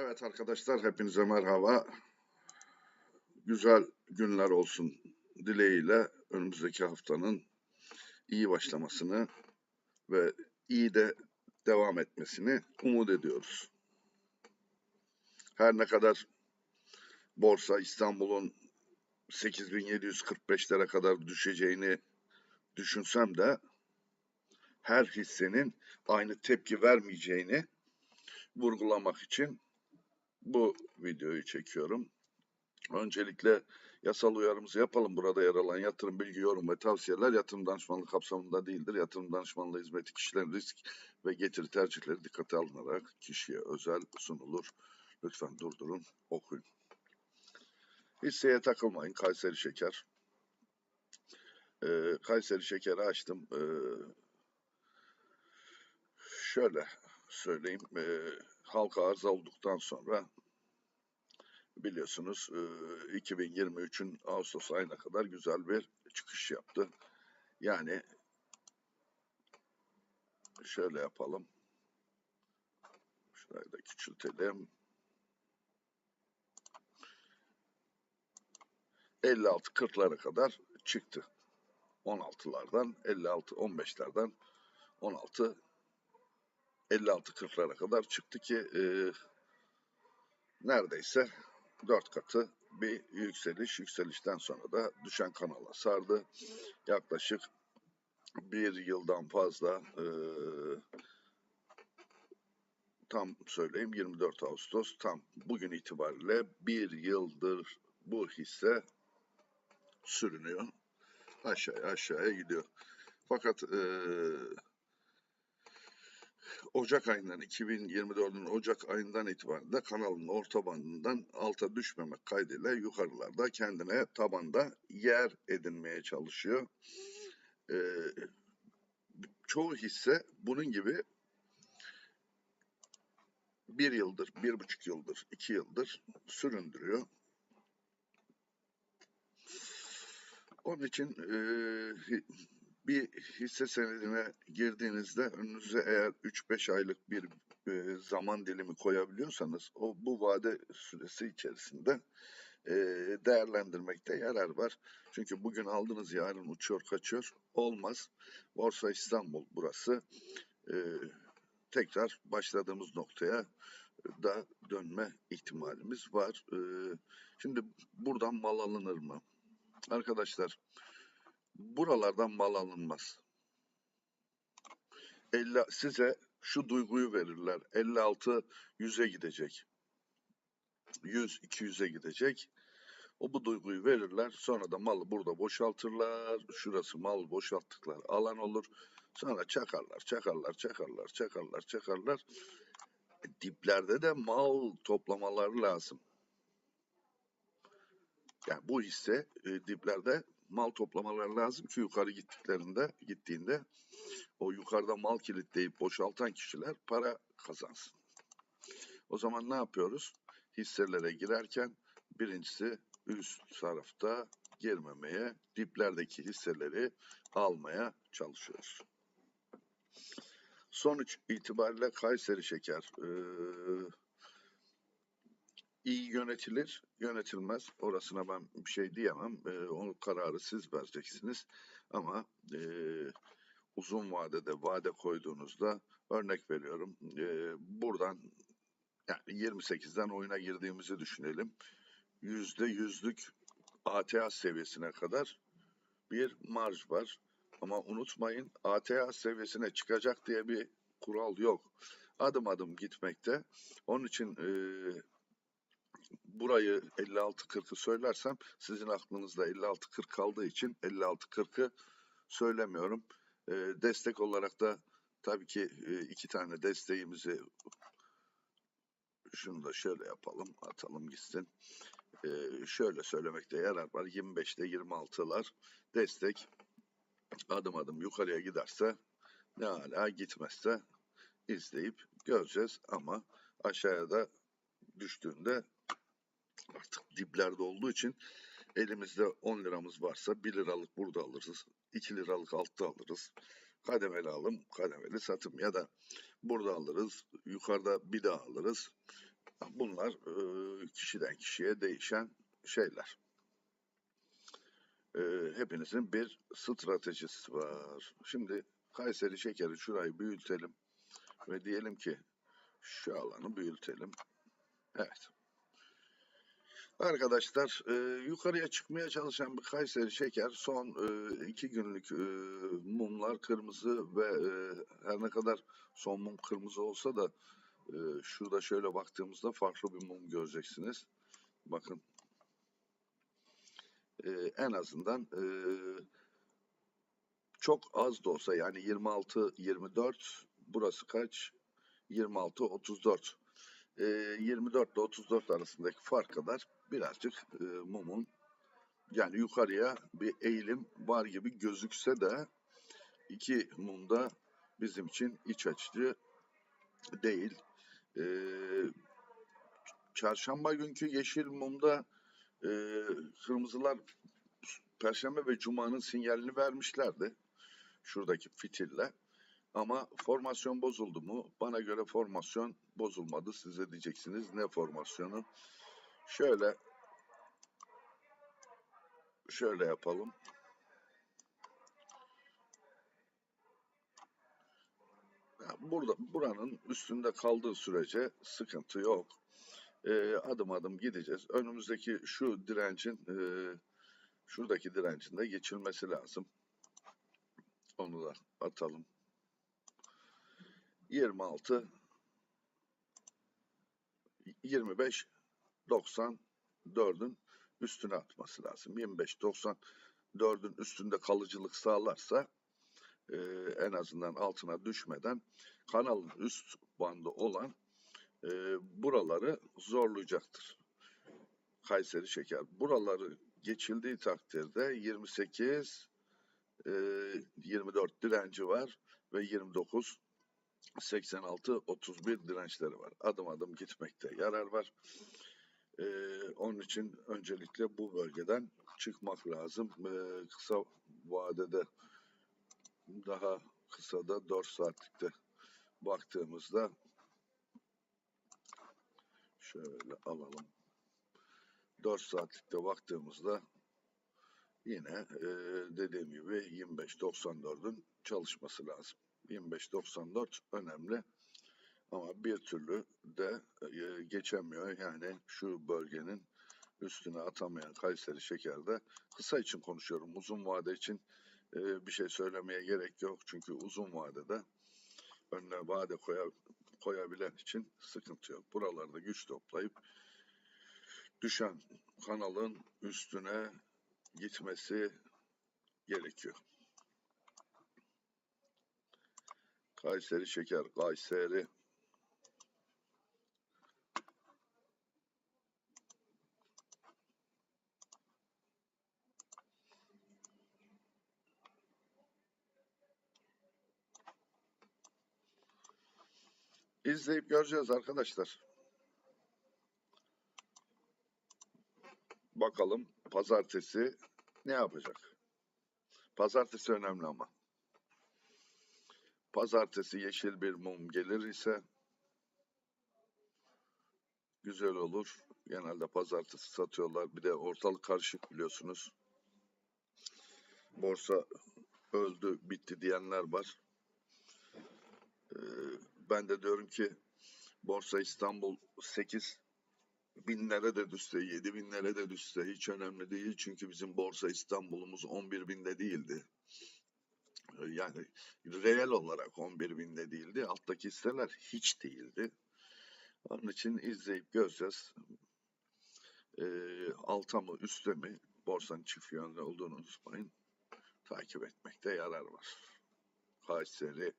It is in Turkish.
Evet arkadaşlar hepinize merhaba. Güzel günler olsun dileğiyle önümüzdeki haftanın iyi başlamasını ve iyi de devam etmesini umut ediyoruz. Her ne kadar borsa İstanbul'un 8745'lere kadar düşeceğini düşünsem de her hissenin aynı tepki vermeyeceğini vurgulamak için bu videoyu çekiyorum. Öncelikle yasal uyarımızı yapalım. Burada yer alan yatırım bilgi, yorum ve tavsiyeler yatırım danışmanlığı kapsamında değildir. Yatırım danışmanlığı hizmeti kişilerin risk ve getiri tercihleri dikkate alınarak kişiye özel sunulur. Lütfen durdurun, okuyun. Hisseye takılmayın. Kayseri Şeker. Ee, Kayseri Şeker'i açtım. Ee, şöyle söyleyeyim. Ee, halka arz olduktan sonra biliyorsunuz 2023'ün Ağustos ayına kadar güzel bir çıkış yaptı. Yani şöyle yapalım. Şurayı da küçültelim. 56-40'lara kadar çıktı. 16'lardan 56-15'lerden 16 56-40'lara kadar çıktı ki e, neredeyse 4 katı bir yükseliş. Yükselişten sonra da düşen kanala sardı. Yaklaşık bir yıldan fazla e, tam söyleyeyim 24 Ağustos tam bugün itibariyle bir yıldır bu hisse sürünüyor. Aşağıya aşağıya gidiyor. Fakat e, Ocak ayından 2024'ün Ocak ayından itibaren de kanalın orta bandından alta düşmemek kaydıyla yukarılarda kendine tabanda yer edinmeye çalışıyor. Ee, çoğu hisse bunun gibi bir yıldır, bir buçuk yıldır, iki yıldır süründürüyor. Onun için e, bir hisse senedine girdiğinizde önünüze eğer 3-5 aylık bir e, zaman dilimi koyabiliyorsanız o bu vade süresi içerisinde e, değerlendirmekte yarar var. Çünkü bugün aldınız yarın uçuyor kaçıyor olmaz. Borsa İstanbul burası. E, tekrar başladığımız noktaya da dönme ihtimalimiz var. E, şimdi buradan mal alınır mı? Arkadaşlar buralardan mal alınmaz. 50, size şu duyguyu verirler. 56 100'e gidecek. 100 200'e gidecek. O bu duyguyu verirler. Sonra da malı burada boşaltırlar. Şurası mal boşalttıkları alan olur. Sonra çakarlar, çakarlar, çakarlar, çakarlar, çakarlar. Diplerde de mal toplamaları lazım. Yani bu hisse e, diplerde mal toplamaları lazım ki yukarı gittiklerinde gittiğinde o yukarıda mal kilitleyip boşaltan kişiler para kazansın. O zaman ne yapıyoruz? Hisselere girerken birincisi üst tarafta girmemeye, diplerdeki hisseleri almaya çalışıyoruz. Sonuç itibariyle Kayseri Şeker e, iyi yönetilir, yönetilmez. Orasına ben bir şey diyemem. E, onun kararı siz vereceksiniz. Ama e, uzun vadede vade koyduğunuzda örnek veriyorum. E, buradan yani 28'den oyuna girdiğimizi düşünelim. Yüzde yüzlük ATA seviyesine kadar bir marj var. Ama unutmayın ATA seviyesine çıkacak diye bir kural yok. Adım adım gitmekte. Onun için e, burayı 56-40'ı söylersem sizin aklınızda 56-40 kaldığı için 56-40'ı söylemiyorum. E, destek olarak da tabii ki e, iki tane desteğimizi şunu da şöyle yapalım atalım gitsin. E, şöyle söylemekte yarar var 25'te 26'lar destek adım adım yukarıya giderse ne hala gitmezse izleyip göreceğiz ama aşağıya da düştüğünde artık diplerde olduğu için elimizde 10 liramız varsa 1 liralık burada alırız. 2 liralık altta alırız. Kademeli alım, kademeli satım ya da burada alırız. Yukarıda bir daha alırız. Bunlar e, kişiden kişiye değişen şeyler. E, hepinizin bir stratejisi var. Şimdi Kayseri şekeri şurayı büyütelim ve diyelim ki şu alanı büyütelim. Evet. Arkadaşlar e, yukarıya çıkmaya çalışan bir Kayseri şeker son e, iki günlük e, mumlar kırmızı ve e, her ne kadar son mum kırmızı olsa da e, şurada şöyle baktığımızda farklı bir mum göreceksiniz. Bakın. E, en azından e, çok az da olsa yani 26 24 burası kaç? 26 34 e, 24 ile 34 arasındaki fark kadar birazcık e, mumun yani yukarıya bir eğilim var gibi gözükse de iki mumda bizim için iç açıcı değil. E, çarşamba günkü yeşil mumda e, kırmızılar Perşembe ve Cuma'nın sinyalini vermişlerdi. Şuradaki fitille. Ama formasyon bozuldu mu? Bana göre formasyon bozulmadı. Size diyeceksiniz ne formasyonu? Şöyle şöyle yapalım. Ya Burada buranın üstünde kaldığı sürece sıkıntı yok. Ee, adım adım gideceğiz. Önümüzdeki şu direncin e, şuradaki direncin de geçilmesi lazım. Onu da atalım. 26 25 94'ün üstüne atması lazım. 25 94'ün üstünde kalıcılık sağlarsa e, en azından altına düşmeden kanalın üst bandı olan e, buraları zorlayacaktır. Kayseri şeker. Buraları geçildiği takdirde 28 e, 24 direnci var ve 29 86 31 dirençleri var. Adım adım gitmekte yarar var. Ee, onun için öncelikle bu bölgeden çıkmak lazım. Ee, kısa vadede daha kısa da 4 saatlikte baktığımızda şöyle alalım. 4 saatlikte baktığımızda yine e, dediğim gibi 25-94'ün çalışması lazım. 25-94 önemli ama bir türlü de e, geçemiyor. Yani şu bölgenin üstüne atamayan Kayseri Şeker'de kısa için konuşuyorum. Uzun vade için e, bir şey söylemeye gerek yok. Çünkü uzun vadede önüne vade koya, koyabilen için sıkıntı yok. Buralarda güç toplayıp düşen kanalın üstüne gitmesi gerekiyor. Kayseri şeker, Kayseri. İzleyip göreceğiz arkadaşlar. Bakalım pazartesi ne yapacak? Pazartesi önemli ama. Pazartesi yeşil bir mum gelir ise güzel olur. Genelde pazartesi satıyorlar. Bir de ortalık karışık biliyorsunuz. Borsa öldü, bitti diyenler var. Ee, ben de diyorum ki Borsa İstanbul 8 binlere de düşse, 7 binlere de düşse hiç önemli değil. Çünkü bizim Borsa İstanbul'umuz 11 binde değildi yani reel olarak 11 binde değildi. Alttaki hisseler hiç değildi. Onun için izleyip göreceğiz. E, alta mı üstte mi borsanın çift yönlü olduğunu unutmayın. Takip etmekte yarar var. Kayseri